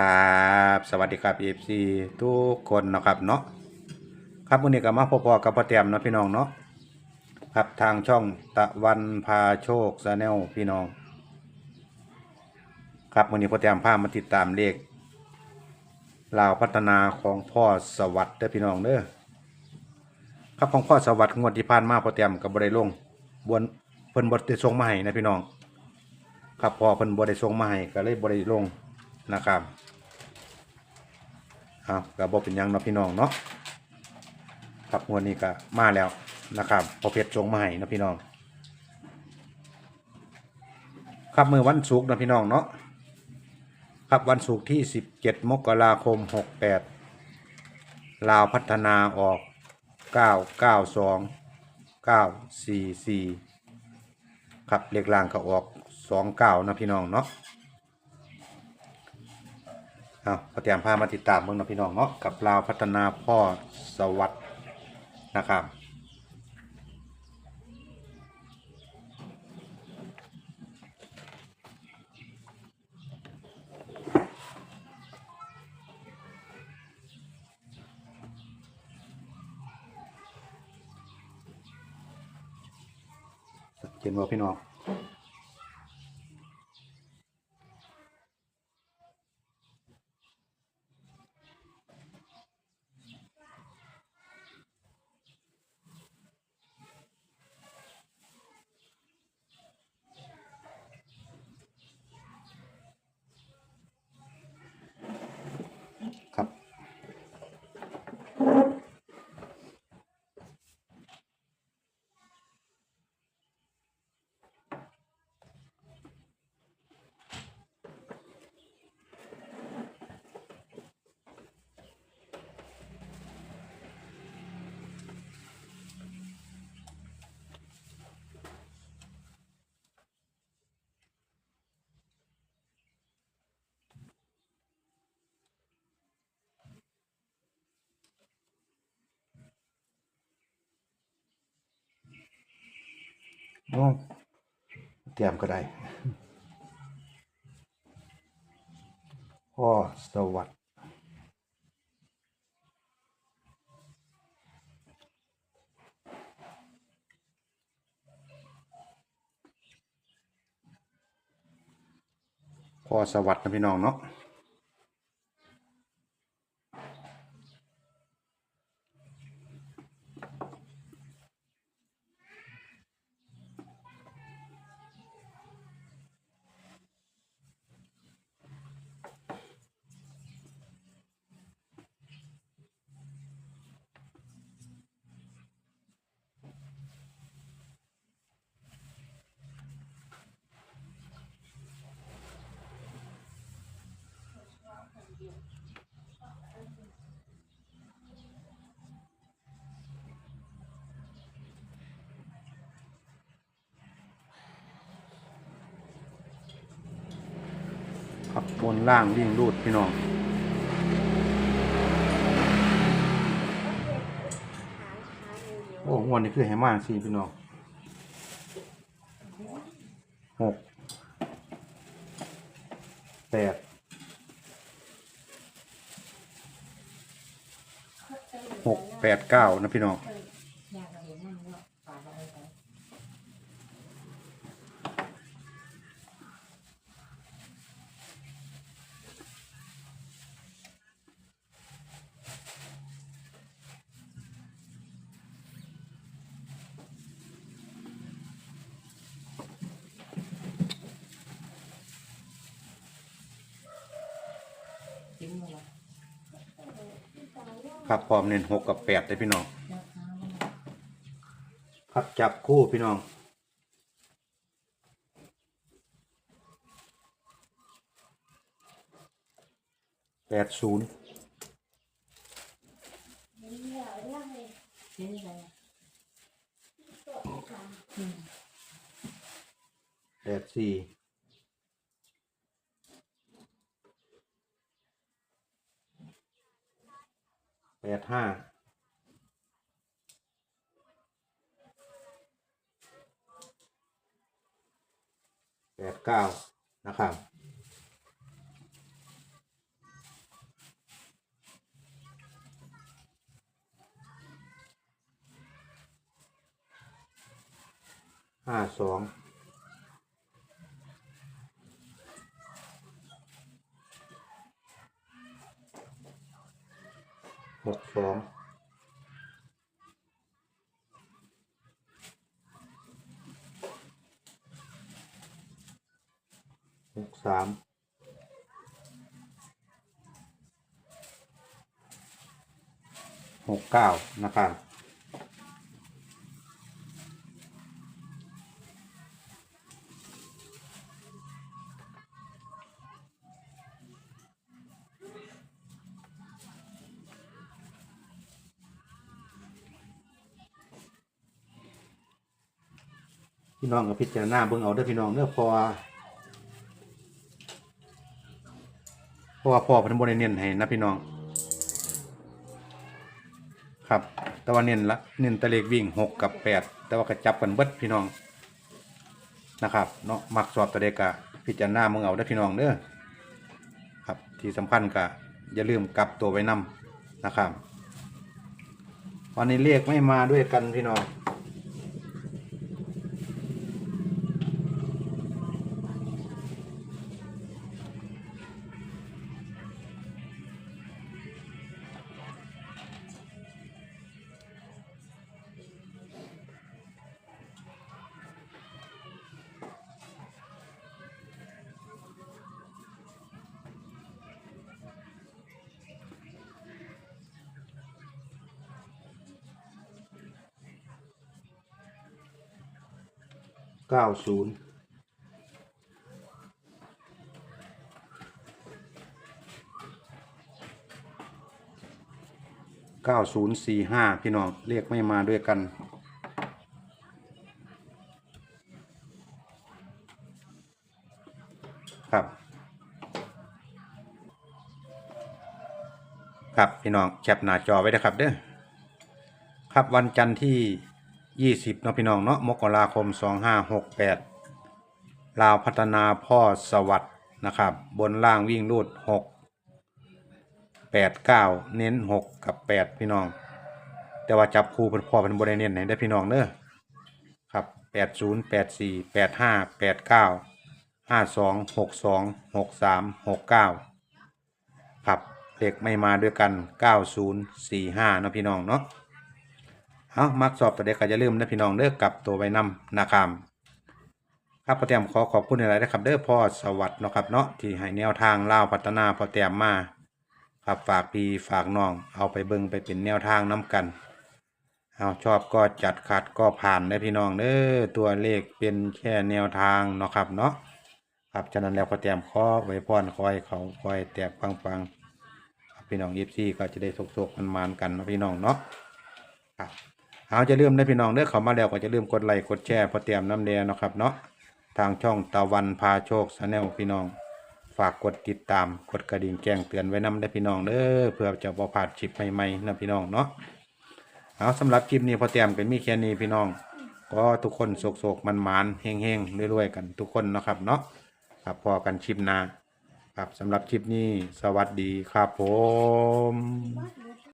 ครับ สวัสดีครับ FC ทุกคนนะครับเนาะครับวันนี้ก็มาพบๆกับพ่อแต้มนะพี่น้องเนาะครับทางช่องตะวันพาโชคชาแนลพี่น้อง ครับวันนี้พ่อแต้มพามาติดตามเลขลาวพัฒนาของพ่อสวัสดิ์เด้อพี่น้องเด้อครับของพ่อสวัสดิ์งวดที่ผ่านมาพ่อแต้มกับ่ได้ลงบนเพิ่นบ่ได้ส่งมาให้นะพี่น้อง ครับพอเพิ่นบ่ได้ส่งมาให้ก็เลยบ่ได้ลงนะครับ ครับก็บ่เป็นยังเนาะพี่น้องเนาะครับงวดนี้ก็มาแล้วนะครับพอเพชรส่งมาให้นะพี่น้อง ครับมือวันศุกร์นะพี่น้องเนาะครับวันศุกร์ที่ 17 มกราคม 68 ลาวพัฒนาออก 992 944 ครับเลขล่างก็ออกสองเก้านะพี่น้องเนาะ เอาพเตรียมพามาติดตามเบิ่งนะพี่น้องเนาะกับลาวพัฒนาพ่อสวัสด์นะครับ เขียนว่าพี่น้อง ครับ โอ้เตรียมก็ได้พ่อสวัสดิ์พ่อสวัสดิ์นะพี่น้องเนาะ ครับบนล่างวิ่งรูดพี่น้องโอ้งวันนี้คือให้มากสิพี่น้องหกแปด หกแปดเก้านะพี่น้อง ครับพร้อมเน้นหกกับแปดเลยพี่น้อง ครับจับคู่พี่น้อง แปดศูนย์แปดสี่ แปดห้าแปดเก้านะครับ ห้าสอง หกสองหกสามหกเก้านะครับ พี่น้องกับพิจารณาเบิ่งเอาเด้อพี่น้องเด้อพอเพราะว่าพ่อพิ่นบ่ได้เน้นให้นะพี่น้อง ครับ แต่ว่าเน้นละเน้นตะเลขวิ่งหกกับแปดแต่ว่าก็จับกันเบิดพี่น้องนะครับเนาะมักสอบตัวเด็กกะพิจารณาเบิ่งเอาเด้อพี่น้องเด้อครับที่สำคัญก็อย่าลืมกลับตัวไว้นำนะครับ วันนี้เลขไม่มาด้วยกันพี่น้อง เก้าศูนย์เก้าศูนย์สี่ห้าพี่น้องเรียกไม่มาด้วยกันครับครับพี่น้องแคปหน้าจอไว้นะครับเด้อครับวันจันทร์ที่ 20เนาะพี่น้องเนาะมกราคม2568ลาวพัฒนาพ่อสวัสด์นะครับ บนล่างวิ่งรูด6 8 9เน้น6กับ8พี่น้อง แต่ว่าจับคู่เป็นพ่อเป็นบริเน้นให้ได้พี่น้องเด้อครับ80 84 85 89 52 62 63 69ครับเลขไม่มาด้วยกัน9045เนาะพี่น้องเนาะ เอามักสอบตัวเด็กก็จะลืมนะพี่น้องเด้อกลับตัวไว้นำนะครับครับพอเตรียมขอขอบคุณอะไรนะครับ เด้อพ่อสวัสดิ์เนาะครับเนาะที่ให้แนวทางเล่าพัฒนาพอเตรียมมาครับฝากพี่ฝากน้อง เอาไปเบิ่งไปเป็นแนวทางน้กันเอาชอบก็จัดขัดก็ผ่านได้พี่น้องเด้อตัวเลขเป็นแค่แนวทางเนาะครับเนาะครับฉะนั้นแล้วพอเตรียมขอไว้พรคอยเขาคอยแตกปังๆครับพี่น้องยิบซี่ก็จะได้สกๆมันๆกันนะพี่น้องเนาะครับ เอาจะลืมนะพี่น้องเด้อเขามาแล้วก็จะลืมกดไลค์กดแชร์พอเตรียมน้ำแดงนะครับเนาะทางช่องตะวันพาโชคชาแนลพี่น้อง ฝากกดติดตามกดกระดิ่งแจ้งเตือนไว้นำได้พี่น้องเด้อเพื่อจะบ่พลาดคลิปใหม่ๆนะพี่น้องเนาะเอาสำหรับคลิปนี้พอเตรียมเป็นมีแค่นี้พี่น้อง ก็ทุกคนโศกๆมันๆเฮงๆรวยๆกันทุกคนนะครับเนาะครับพอกันคลิปหน้าครับสำหรับคลิปนี้สวัสดีครับผม